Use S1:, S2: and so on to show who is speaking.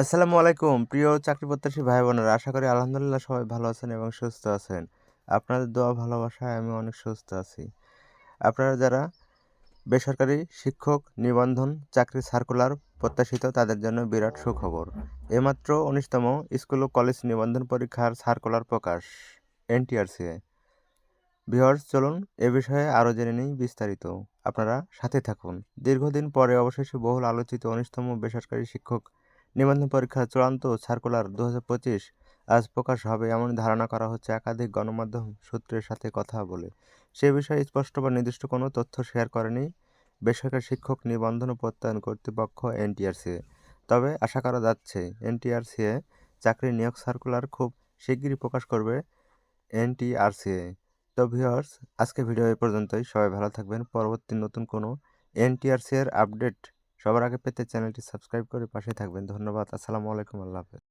S1: আসসালামু আলাইকুম। প্রিয় চাকরি প্রত্যাশী ভাই বোনেরা আশা করি আলহামদুলিল্লাহ সবাই ভালো আছেন এবং সুস্থ আছেন। আপনাদের দোয়া ভালোবাসায় আমি অনেক সুস্থ আছি। আপনারা যারা বেসরকারি শিক্ষক নিবন্ধন চাকরি সার্কুলার প্রত্যাশিত, তাদের জন্য বিরাট সুখবর। এমাত্র উনিশতম স্কুল ও কলেজ নিবন্ধন পরীক্ষার সার্কুলার প্রকাশ এনটিআরসিএ ভিওর্স চলুন এ বিষয়ে আরও জেনে নিই বিস্তারিত। আপনারা সাথে থাকুন। দীর্ঘদিন পরে অবশেষে বহুল আলোচিত উনিশতম বেসরকারি শিক্ষক নিবন্ধন পরীক্ষার চূড়ান্ত সার্কুলার দু আজ প্রকাশ হবে এমন ধারণা করা হচ্ছে একাধিক গণমাধ্যম সূত্রের সাথে কথা বলে। সে বিষয়ে স্পষ্ট বা নির্দিষ্ট কোনো তথ্য শেয়ার করেনি বেসরকারি শিক্ষক নিবন্ধন প্রত্যয়ন কর্তৃপক্ষ এনটিআরসিএ তবে আশা করা যাচ্ছে এনটিআরসিএ চাকরি নিয়োগ সার্কুলার খুব শিগগিরই প্রকাশ করবে এনটিআরসিএ তো ভিউয়ার্স আজকে ভিডিও এই পর্যন্তই। সবাই ভালো থাকবেন। পরবর্তী নতুন কোনো এনটিআরসি এর আপডেট সবার আগে পেতে চ্যানেলটি সাবস্ক্রাইব করে পাশে থাকবেন। ধন্যবাদ আসসালামু আলাইকুম আল্লাহ হাফেজ।